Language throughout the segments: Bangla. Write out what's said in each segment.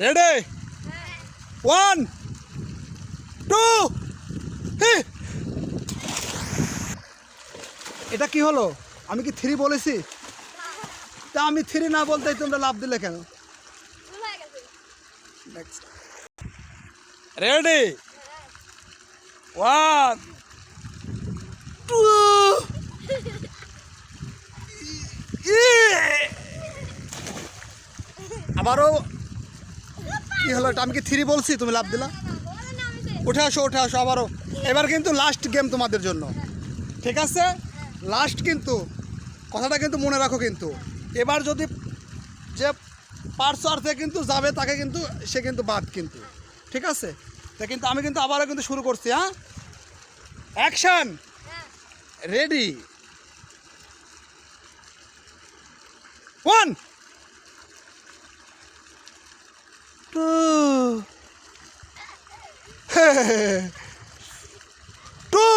রেডি ওয়ান টু এটা কি হলো? আমি কি থ্রি বলেছি? তা আমি থ্রি না বলতেই তোমরা লাভ দিলে কেন? রেডি ওয়ান টু আবারও কি হলো? এটা আমি কি থ্রি বলছি? তুমি লাভ দিলা? উঠে আসো উঠে আসো, আবারও। এবার কিন্তু লাস্ট গেম তোমাদের জন্য। ঠিক আছে? লাস্ট কিন্তু, কথাটা কিন্তু মনে রাখো কিন্তু। এবার যদি যে পার্শ্ব থেকে কিন্তু যাবে, তাকে কিন্তু, সে কিন্তু বাদ কিন্তু। ঠিক আছে? তা কিন্তু আমি কিন্তু আবারও কিন্তু শুরু করছি হ্যাঁ? Action ready one two. Two.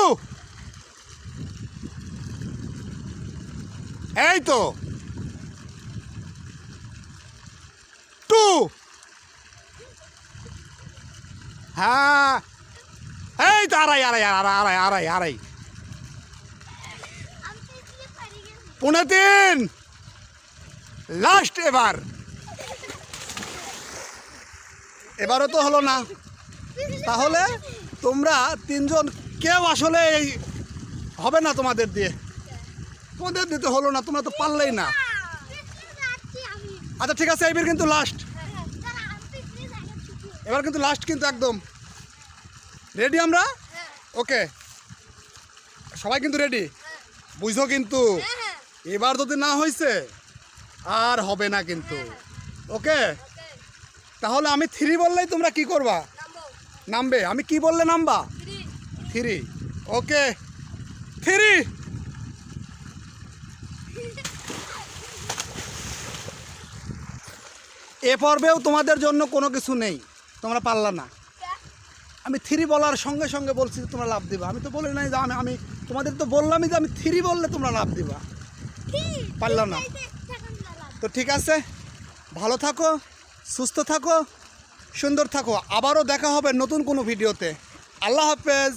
এই তো। টু। হ্যাঁ। এই তো আড়াই আড়াই আড়াই আড়াই আড়াই আড়াই পুনে তিন। লাস্ট এবার। এবারও তো হলো না। তাহলে তোমরা তিনজন কেউ আসলে এই হবে না তোমাদের দিয়ে। তোমাদের দিতে হলো না, তোমরা তো পারলেই না। আচ্ছা ঠিক আছে, এবার কিন্তু লাস্ট এবার কিন্তু লাস্ট কিন্তু একদম। রেডি আমরা? ওকে সবাই কিন্তু রেডি বুঝো কিন্তু। এবার যদি না হয়েছে আর হবে না কিন্তু। ওকে তাহলে আমি থ্রি বললেই তোমরা কি করবা? নামবে। আমি কি বললে নামবা? থ্রি ওকে থ্রি এ পর্বেও তোমাদের জন্য কোনো কিছু নেই। তোমরা পারলা না। আমি থ্রি বলার সঙ্গে সঙ্গে বলছি যে তোমরা লাভ দিবা। আমি তো বলি নাই যে আমি আমি তোমাদের তো বললামই যে আমি থ্রি বললে তোমরা লাভ দিবা। পারলাম না। তো ঠিক আছে? ভালো থাকো। সুস্থ থাকো সুন্দর থাকো। আবারও দেখা হবে নতুন কোনো ভিডিওতে। আল্লাহ হাফেজ।